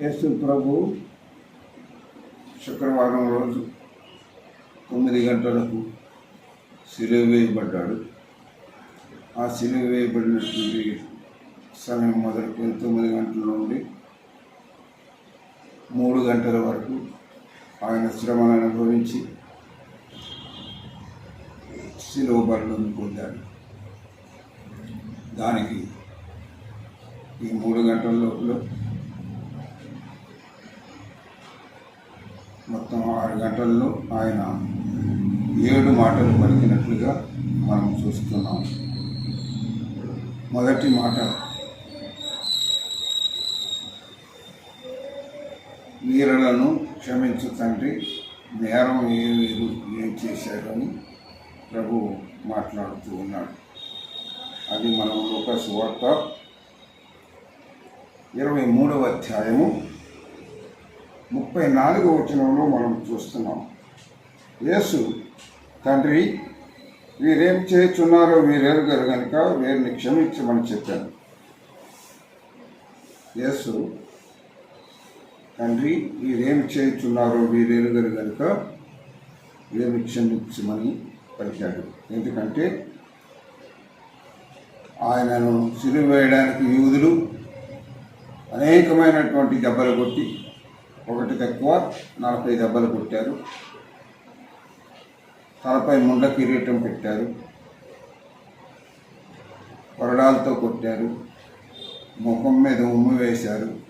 యేసు ప్రభు శుక్రవారం రోజు తొమ్మిది గంటలకు సిలువ వేయబడ్డాడు. ఆ సిలువ వేయబడినటువంటి సమయం మొదలుకొని తొమ్మిది గంటల నుండి మూడు గంటల వరకు ఆయన శ్రమను అనుభవించి సిలువ బరులను పొందాడు. దానికి ఈ మూడు గంటల లోపల మొత్తం ఆరు గంటల్లో ఆయన ఏడు మాటలు పలికినట్లుగా మనం చూస్తున్నాం. మొదటి మాట వీరులను క్షమించు తండ్రి నేరం ఏ వీరు ఏం చేశారు అని ప్రభు మాట్లాడుతూ ఉన్నాడు. అది మనం ఒక సువార్త ఇరవై మూడవ అధ్యాయము ముప్పై నాలుగో వచనంలో మనం చూస్తున్నాం. యేసు తండ్రి వీరేం చేస్తున్నారో వీరెరుగరు కనుక వీరిని క్షమించమని చెప్పాను. యేసు తండ్రి వీరేం చేస్తున్నారో వీరెరుగరు కనుక వీరిని క్షమించమని పలికాడు. ఎందుకంటే ఆయనను సిలువ వేయడానికి యూదులు అనేకమైనటువంటి దెబ్బలు కొట్టి ఒకటి తక్కువ నలభై దెబ్బలు కొట్టారు. తలపై ముండ కిరీటం పెట్టారు. కొరడాలతో కొట్టారు. ముఖం మీద ఉమ్మి వేశారు.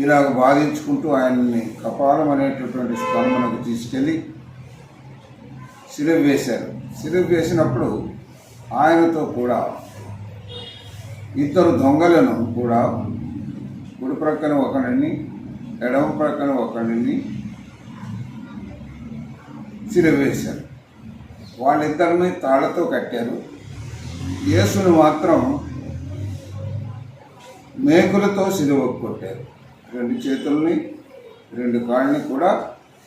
ఇలాగ బాధించుకుంటూ ఆయన్ని కపాలం అనేటటువంటి స్థలమునకు తీసుకెళ్ళి సిలువ వేశారు. సిలువ వేసినప్పుడు ఆయనతో కూడా ఇద్దరు దొంగలను కూడా కుడి ప్రక్కన ఒకడిని ఎడమ ప్రక్కన ఒకడిని సిలువ వాళ్ళిద్దరిని తాళ్ళతో కట్టారు. యేసును మాత్రం మేకులతో సిలువకు కొట్టారు. రెండు చేతుల్ని రెండు కాళ్ళని కూడా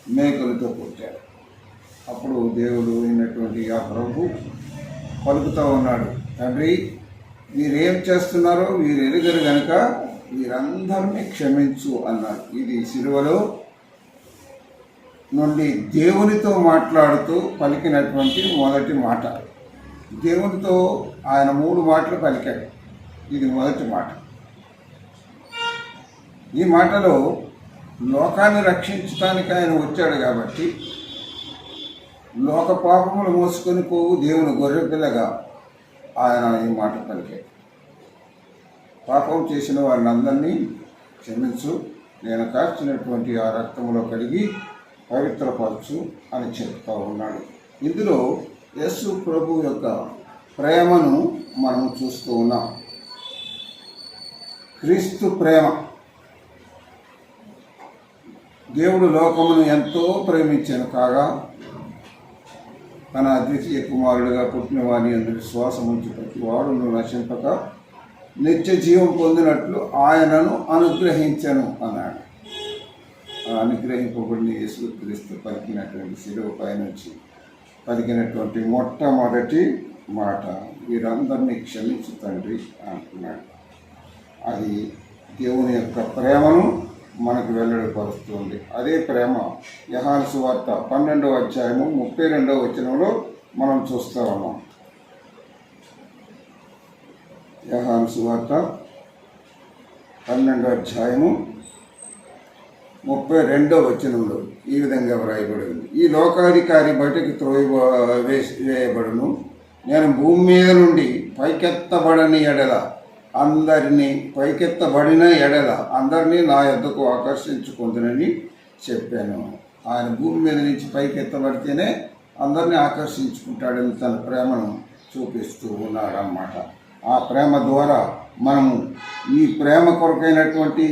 మేకులతో కొట్టారు. అప్పుడు దేవుడు అయినటువంటి ఆ ప్రభు పలుకుతూ ఉన్నాడు తండ్రి మీరేం చేస్తున్నారో మీరు ఎరుగరు కనుక వీరందరినీ క్షమించు అన్నారు. ఇది సిలువలో నుండి దేవునితో మాట్లాడుతూ పలికినటువంటి మొదటి మాట. దేవునితో ఆయన మూడు మాటలు పలికాడు. ఇది మొదటి మాట. ఈ మాటలో లోకాన్ని రక్షించడానికి ఆయన వచ్చాడు కాబట్టి లోక పాపములు మోసుకొని పోవు దేవుని గొర్రెపిల్లగా ఆయన ఈ మాట పలికాడు. పాపం చేసిన వారిని అందరినీ క్షమించు. నేను కాచినటువంటి ఆ రక్తంలో కలిగి పవిత్రపరచు అని చెప్తా ఉన్నాడు. ఇందులో యేసు ప్రభు యొక్క ప్రేమను మనం చూస్తూ ఉన్నాం. క్రీస్తు ప్రేమ. దేవుడు లోకమును ఎంతో ప్రేమించాను కాగా తన అద్వితీయ కుమారుడిగా పుట్టిన వారిని అందరి శ్వాసం ఉంచి ప్రతి వాడును నశింపక నిత్య జీవం పొందినట్లు ఆయనను అనుగ్రహించను అన్నాడు. అనుగ్రహింపబడిన యేసు క్రీస్తు పలికినటువంటి శిలువ పైనుంచి పలికినటువంటి మొట్టమొదటి మాట వీరందరినీ క్షమించు తండ్రి అంటున్నాడు. అది దేవుని యొక్క ప్రేమను మనకు వెల్లడిపరుస్తుంది. అదే ప్రేమ యహాను సువార్త పన్నెండవ అధ్యాయము ముప్పై రెండవ వచనంలో మనం చూస్తూ ఉన్నాం. యహాను సువార్త పన్నెండో అధ్యాయము ముప్పై రెండో వచనంలో ఈ విధంగా వ్రాయబడింది. ఈ లోకాధికారి బయటకు త్రోయి వేసి వేయబడును. నేను భూమి మీద నుండి పైకెత్తబడని ఎడల అందరినీ పైకెత్తబడిన ఎడల అందరినీ నా యొద్దకు ఆకర్షించుకుందునని చెప్పాను. ఆయన భూమి మీద నుంచి పైకెత్తబడితేనే అందరినీ ఆకర్షించుకుంటాడని తన ప్రేమను చూపిస్తూ ఉన్నాడన్నమాట. ఆ ప్రేమ ద్వారా మనము ఈ ప్రేమ కొరకైనటువంటి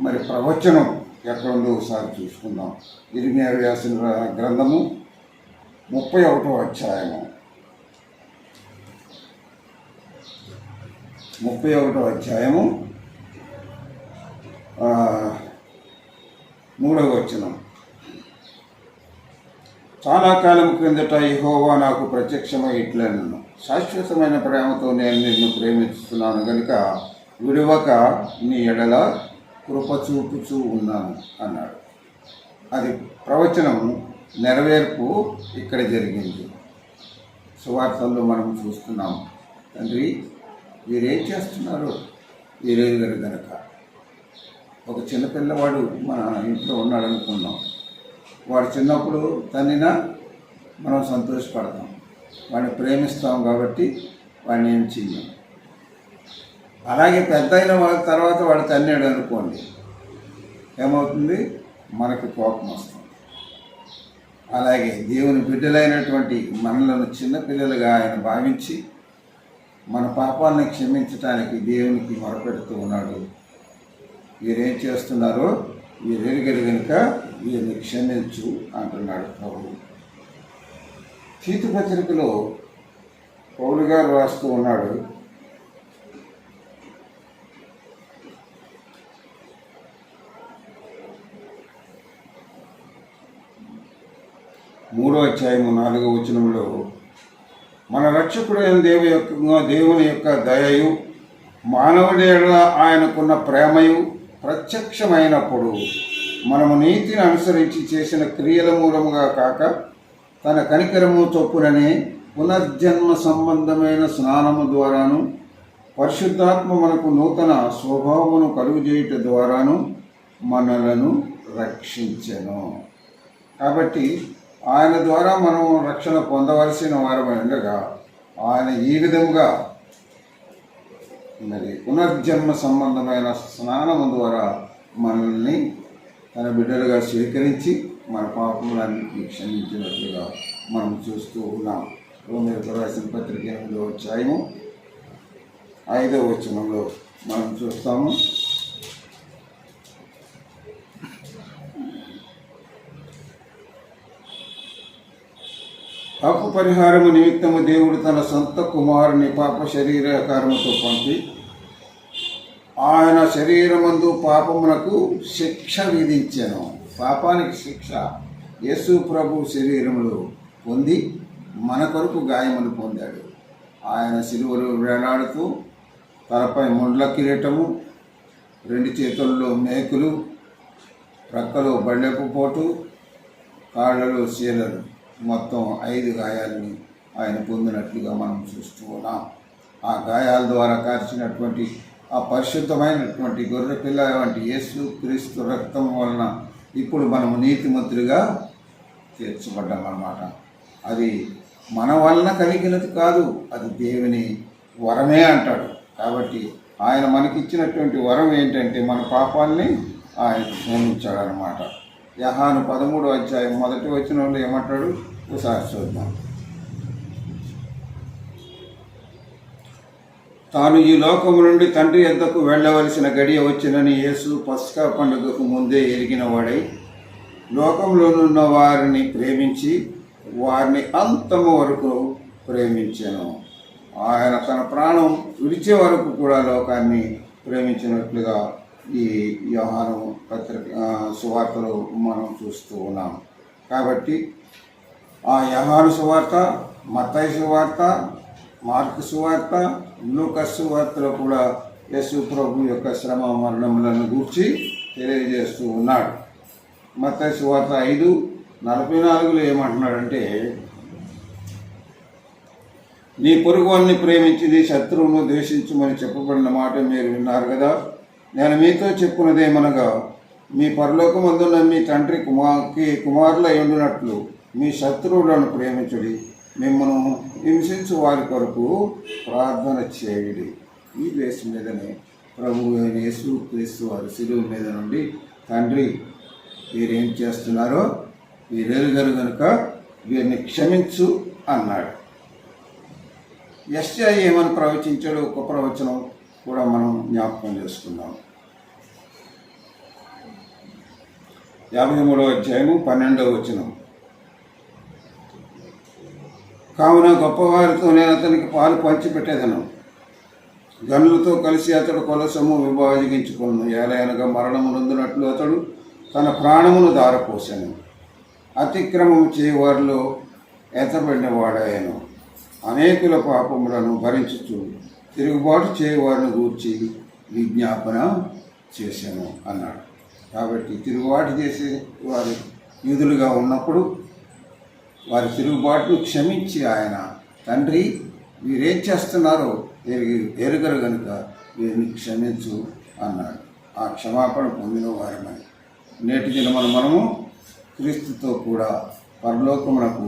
మరి ప్రవచనం ఎక్కడ ఉందో ఒకసారి చూసుకుందాం. ఇరిమియా వ్యాసిన గ్రంథము ముప్పై ఒకటో అధ్యాయము. ముప్పై ఒకటో అధ్యాయము మూడవ వచనం. చాలా కాలం క్రిందట యెహోవా నాకు ప్రత్యక్షమై ఇట్లనను. శాశ్వతమైన ప్రేమతో నేను నిన్ను ప్రేమిస్తున్నాను కనుక విడువక నీ ఎడల కృప చూపుచూ ఉన్నాను అన్నాడు. అది ప్రవచనం నెరవేర్పు ఇక్కడ జరిగింది. సువార్తల్లో మనం చూస్తున్నాం తండ్రి వీరేం చేస్తున్నారు? వీరేగారు కనుక ఒక చిన్నపిల్లవాడు మన ఇంట్లో ఉన్నాడు అనుకున్నాం వాడు చిన్నప్పుడు తన్నినా మనం సంతోషపడతాం. వాడిని ప్రేమిస్తాం కాబట్టి వాడిని ఏం చెయ్యం. అలాగే పెద్ద అయిన వాళ్ళ తర్వాత వాడు తన్నాడు అనుకోండి ఏమవుతుంది? మనకి కోపం వస్తుంది. అలాగే దేవుని బిడ్డలైనటువంటి మనలను చిన్నపిల్లలుగా ఆయన భావించి మన పాపాలను క్షమించటానికి దేవునికి మొరపెడుతూ ఉన్నాడు. వీరేం చేస్తున్నారో వీరెరుగరు కనుక వీరిని క్షమించు అంటున్నాడు ప్రభు తీతు పత్రికలో పౌలు గారు రాస్తూ ఉన్నాడు. మూడో అధ్యాయము నాలుగో వచనంలో మన రక్షకుడైన దేవు యొక్క దేవుని యొక్క దయయు మానవుడేళ్ళ ఆయనకున్న ప్రేమయు ప్రత్యక్షమైనప్పుడు మనము నీతిని అనుసరించి చేసిన క్రియల మూలముగా కాక తన కనికరము చొప్పుననే పునర్జన్మ సంబంధమైన స్నానము ద్వారాను పరిశుద్ధాత్మ మనకు నూతన స్వభావమును కలుగుచేయుట ద్వారాను మనలను రక్షించను. కాబట్టి ఆయన ద్వారా మనం రక్షణ పొందవలసిన వారమై ఉండగా ఆయన ఈ విధంగా మరి పునర్జన్మ సంబంధమైన స్నానము ద్వారా మనల్ని తన బిడ్డలుగా స్వీకరించి మన పాపములన్నింటినీ క్షమించినట్లుగా మనం చూస్తూ ఉన్నాం. రెండు ప్రవేశం పత్రిక ఎనిమిదో అధ్యాయము ఐదో వచనంలో మనం చూస్తాము. పాప పరిహారము నిమిత్తము దేవుడు తన సొంత కుమారుని పాప శరీరాకారముతో పంపి ఆయన శరీరమందు పాపమునకు శిక్ష విధించాను. పాపానికి శిక్ష యేసు ప్రభు శరీరంలో పొంది మన కొరకు గాయములు పొందాడు. ఆయన సిలువలు వేలాడుతూ తలపై ముండ్ల కిరీటము రెండు చేతుల్లో మేకులు ప్రక్కలో బళ్ళెపు పోటు కాళ్ళలో శీలలు మొత్తం ఐదు గాయాలని ఆయన పొందినట్లుగా మనం చూస్తూ ఉన్నాం. ఆ గాయాల ద్వారా కార్చినటువంటి ఆ పరిశుద్ధమైనటువంటి గొర్రె పిల్ల వంటి యేసు క్రీస్తు రక్తం వలన ఇప్పుడు మనం నీతిమంతులుగా చేర్చబడ్డాం అన్నమాట. అది మన వలన కలిగినది కాదు అది దేవుని వరమే అంటాడు. కాబట్టి ఆయన మనకిచ్చినటువంటి వరం ఏంటంటే మన పాపాల్ని ఆయన క్షమించాడనమాట యహాను పదమూడు అధ్యాయం మొదటి వచ్చిన వాళ్ళు ఏమంటాడు? ఒకసారి చూద్దాం. తాను ఈ లోకము నుండి తండ్రి ఎంతకు వెళ్ళవలసిన గడియ వచ్చినని యేసు పస్కా పండుగకు ముందే ఎరిగిన వాడై లోకంలోనున్న వారిని ప్రేమించి వారిని అంతము వరకు ప్రేమించాను. ఆయన తన ప్రాణం విడిచే వరకు కూడా లోకాన్ని ప్రేమించినట్లుగా ఈ వ్యవహారం పత్రిక సువార్తలు సువార్తలో మనం చూస్తూ ఉన్నాం. కాబట్టి ఆ యహాను సువార్త మత్తయి సువార్త మార్కు సువార్త లూకస్ సువార్తలో కూడా యశు ప్రభు యొక్క శ్రమ మరణములను గూర్చి తెలియజేస్తూ ఉన్నాడు. మత్తాయి సువార్త ఐదు నలభై నాలుగులో ఏమంటున్నాడంటే నీ పొరుగువాన్ని ప్రేమించి ప్రేమించింది శత్రువును ద్వేషించమని చెప్పబడిన మాట మీరు విన్నారు కదా? నేను మీతో చెప్పున్నదేమనగా మీ పరలోకమందున్న మీ తండ్రి కుమార్కి కుమారుల ఉండినట్లు మీ శత్రువులను ప్రేమించుడి మిమ్మను హింసించు వారి కొరకు ప్రార్థన చేయుడి. ఈ వేసు మీదనే ప్రభు యేసు క్రీస్తు వారి శిలువు మీద నుండి తండ్రి వీరేం చేస్తున్నారో వీరెరుగరు గనుక వీరిని క్షమించు అన్నాడు. ఎస్ఐ ఏమని ప్రవచించాడు? ఒక ప్రవచనం. కూడా మనం జ్ఞాపకం చేసుకుందాం. యాభై మూడవ అధ్యాయము పన్నెండవ వచనం. కావున గొప్పవారితో నేను అతనికి పాలు పంచిపెట్టేదను. గనులతో కలిసి అతడు కొలసము విభాజించుకును. ఏలయనగా మరణము నొందినట్లు అతడు తన ప్రాణమును దారపోసాను. అతిక్రమం చేయవారిలో ఎత్తబడిన వాడాయను అనేకుల పాపములను భరించుచు తిరుగుబాటు చేయవారిని గూర్చి విజ్ఞాపన చేశాను అన్నాడు. కాబట్టి తిరుగుబాటు చేసే వారి యూదులుగా ఉన్నప్పుడు వారి తిరుగుబాటును క్షమించి ఆయన తండ్రి వీరేం చేస్తున్నారో ఎరిగి ఎరుగరు కనుక వీరిని క్షమించు అన్నాడు. ఆ క్షమాపణ పొందిన వారమని నేటి దినమున మనము క్రీస్తుతో కూడా పరలోకమునకు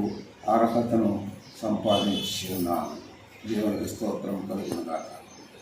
అర్హతను సంపాదించున్నాము. దేవునికి స్తోత్రం కలుగునుగాక